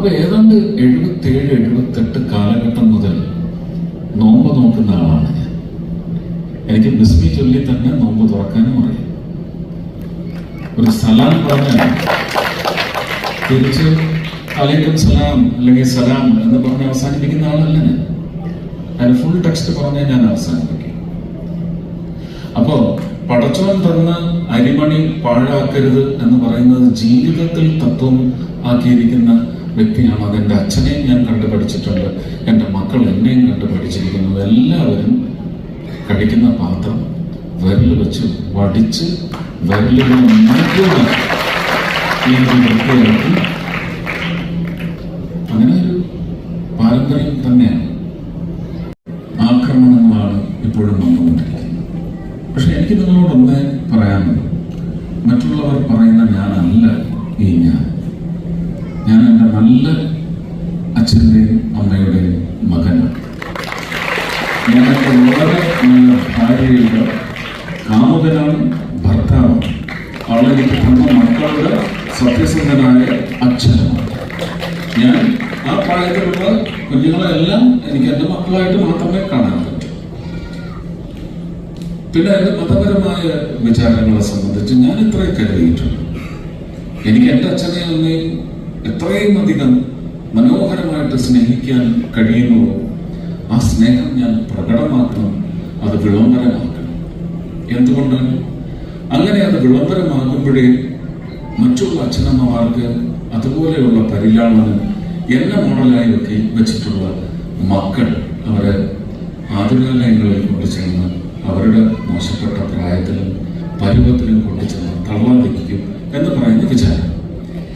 അപ്പൊ ഏതാണ്ട് എഴുപത്തേഴ് എഴുപത്തെട്ട് കാലഘട്ടം മുതൽ നോമ്പ് നോക്കുന്ന ആളാണ് ഞാൻ. എനിക്ക് ബിസ്മി ചൊല്ലി തന്നെ നോമ്പ് തുറക്കാനും അറിയാം. ഒരു സലാം പറഞ്ഞാൽ തിരിച്ച് അലൈക്കും സലാം അല്ലെങ്കിൽ സലാം എന്ന് പറഞ്ഞ് അവസാനിപ്പിക്കുന്ന ആളല്ല ഞാൻ. അതിന് ഫുൾ ടെക്സ്റ്റ് പറഞ്ഞാൽ ഞാൻ അവസാനിപ്പിക്കും. അപ്പോ പടച്ചോൻ തന്ന അരിമണി പാഴാക്കരുത് എന്ന് പറയുന്നത് ജീവിതത്തിൽ തത്വം ആക്കിയിരിക്കുന്ന വ്യക്തിയാണ് അതെന്റെ അച്ഛനെയും ഞാൻ കണ്ടു പഠിച്ചിട്ടുണ്ട് എന്റെ മക്കൾ എന്നെയും കണ്ടു പഠിച്ചിരിക്കുന്നു എല്ലാവരും കഴിക്കുന്ന പാത്രം വിരൽ വെച്ച് വടിച്ച് വിരലുകൾ മുഴുവൻ ഈ വൃത്തിയാക്കി. അങ്ങനെ ഒരു പാരമ്പര്യം തന്നെയാണ്. ആക്രമണങ്ങളാണ് ഇപ്പോഴും വന്നുകൊണ്ടിരിക്കുന്നത്. പക്ഷെ എനിക്ക് നിങ്ങളോട് ഒന്നേ പറയാനുള്ളൂ. മറ്റുള്ളവർ പറയുന്ന ഞാനല്ല ഈ ഞാൻ. ഞാൻ എന്റെ നല്ല അച്ഛന്റെയും അമ്മയുടെയും മകനാണ്. എന്റെ വളരെ നല്ല ഭാര്യയുടെ കാമുകനാണ് ഭർത്താവാണ്. അവളെ എനിക്ക് തന്ന മക്കളുടെ സത്യസന്ധനായ അച്ഛനാണ്. ഞാൻ ആ പ്രായത്തിലുള്ള കുഞ്ഞുങ്ങളെല്ലാം എനിക്ക് എന്റെ മക്കളായിട്ട് മാത്രമേ കാണാൻ പറ്റൂ. പിന്നെ എന്റെ മതപരമായ വിചാരങ്ങളെ സംബന്ധിച്ച് ഞാൻ ഇത്രയും കരുതിയിട്ടുണ്ട്. എനിക്ക് എന്റെ അച്ഛനെ അമ്മയും എത്രയും അധികം മനോഹരമായിട്ട് സ്നേഹിക്കാൻ കഴിയുന്നുവോ ആ സ്നേഹം ഞാൻ പ്രകടമാക്കണം അത് വിളംബരമാക്കണം. എന്തുകൊണ്ടാണ് അങ്ങനെ അത് വിളംബരമാകുമ്പോഴേ മറ്റുള്ള അച്ഛനമ്മമാർക്ക് അതുപോലെയുള്ള പരിലാളനം എന്നെ മോഡലായി ഒക്കെ വെച്ചിട്ടുള്ള മക്കൾ അവരെ ആതുരാലയങ്ങളിൽ കൊണ്ടുചെന്ന് അവരുടെ മോശപ്പെട്ട പ്രായത്തിലും പരുവത്തിലും കൊണ്ടുചെന്ന് തള്ളാതിരിക്കും എന്ന് പറയുന്ന വിചാരം.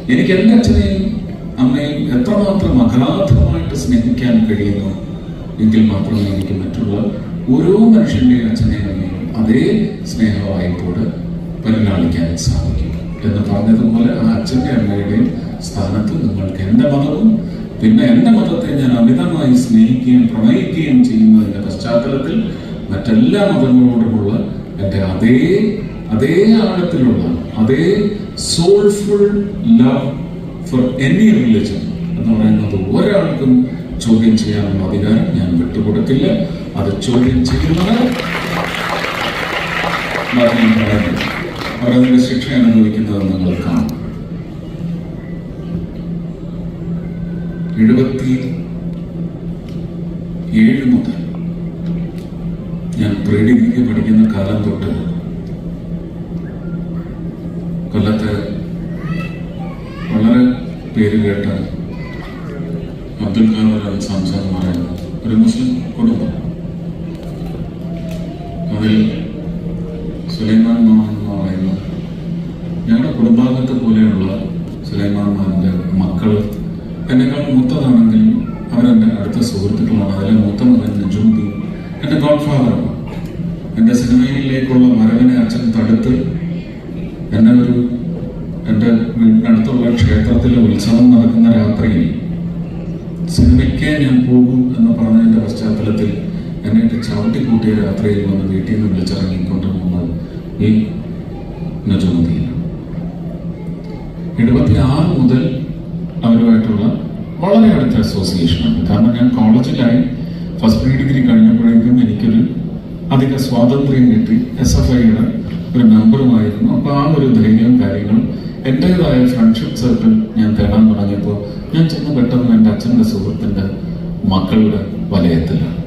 എനിക്ക് എന്റെ അച്ഛനെയും അമ്മയും എത്രമാത്രം അഗാധമായിട്ട് സ്നേഹിക്കാൻ കഴിയുന്നു എങ്കിൽ മാത്രമേ എനിക്ക് മറ്റുള്ള ഓരോ മനുഷ്യന്റെയും അച്ഛനെയും അമ്മയും അതേ സ്നേഹവായ്പോട് പരിലാളിക്കാൻ സാധിക്കും എന്ന് പറഞ്ഞതുപോലെ ആ അച്ഛന്റെ അമ്മയുടെയും സ്ഥാനത്ത് നിങ്ങൾക്ക് എന്റെ മതവും പിന്നെ എന്റെ മതത്തെ ഞാൻ അമിതമായി സ്നേഹിക്കുകയും പ്രണയിക്കുകയും ചെയ്യുന്നതിന്റെ പശ്ചാത്തലത്തിൽ മറ്റെല്ലാ മതങ്ങളോടുമുള്ള എന്റെ അതേ അതേ ആഴത്തിലുള്ള അതേ soulful love for any religion എന്ന് പറയുന്നത് ഒരാൾക്കും ചോദ്യം ചെയ്യാനുള്ള അധികാരം ഞാൻ വിട്ടുകൊടുക്കില്ല. അത് ചോദ്യം ചെയ്യുന്നത് അവരതിന്റെ ശിക്ഷ അനുഭവിക്കുന്നത് നിങ്ങൾ കാണും. എഴുപത്തി ഏഴ് മുതൽ ഞാൻ പ്രീ പഠിക്കുന്ന കാലം തൊട്ട് കൊല്ലത്തെ വളരെ പേര് കേട്ട അബ്ദുൽ ഖാദർ സംസാരം എന്ന് പറയുന്ന ഒരു മുസ്ലിം കുടുംബം. അതിൽ സുലൈമാൻ മാൻ എന്ന് പറയുന്ന ഞങ്ങളുടെ കുടുംബാംഗത്തെ പോലെയുള്ള സുലൈമാൻ മാന്റെ മക്കൾ എന്നെക്കാൾ മൂത്തതാണെങ്കിലും അവരെന്റെ അടുത്ത സുഹൃത്തുക്കളാണ്. അതിലെ മൂത്ത മകൻ ജൂബി എന്റെ ഗോഡ് ഫാദറാണ് എന്റെ സിനിമയിലേക്കുള്ള വരവിനെ അച്ഛൻ തടുത്ത് എന്നെ ഒരു എന്റെ വീടിനടുത്തുള്ള ക്ഷേത്രത്തിലെ ഉത്സവം നടക്കുന്ന രാത്രിയിൽ സിനിമയ്ക്ക് ഞാൻ പോകും എന്ന് പറഞ്ഞതിന്റെ പശ്ചാത്തലത്തിൽ എന്നെ എന്റെ ചവിട്ടി കൂട്ടിയ രാത്രിയിൽ വന്ന് വീട്ടിൽ നിന്ന് വിളിച്ചിറങ്ങിക്കൊണ്ട് പോകുന്നത് ഈ നജുമതിയാണ് എഴുപത്തി ആറ് മുതൽ അവരുമായിട്ടുള്ള വളരെ അടുത്ത അസോസിയേഷൻ ഉണ്ട് കാരണം ഞാൻ കോളേജിലായി ഫസ്റ്റ് പ്രീ ഡിഗ്രി കഴിഞ്ഞപ്പോഴേക്കും എനിക്കൊരു അധിക സ്വാതന്ത്ര്യം കിട്ടി. എസ് എഫ് ഐയുടെ ഒരു മെമ്പറുമായിരുന്നു. അപ്പോൾ ആ ഒരു ധൈര്യവും കാര്യങ്ങളും എന്റെതായ ഫ്രണ്ട്ഷിപ്പ് സർക്കിൾ ഞാൻ തേടാൻ തുടങ്ങിയപ്പോൾ ഞാൻ ചെന്ന് പെട്ടെന്ന് എന്റെ അച്ഛന്റെ സുഹൃത്തിന്റെ മക്കളുടെ വലയത്തിലാണ്.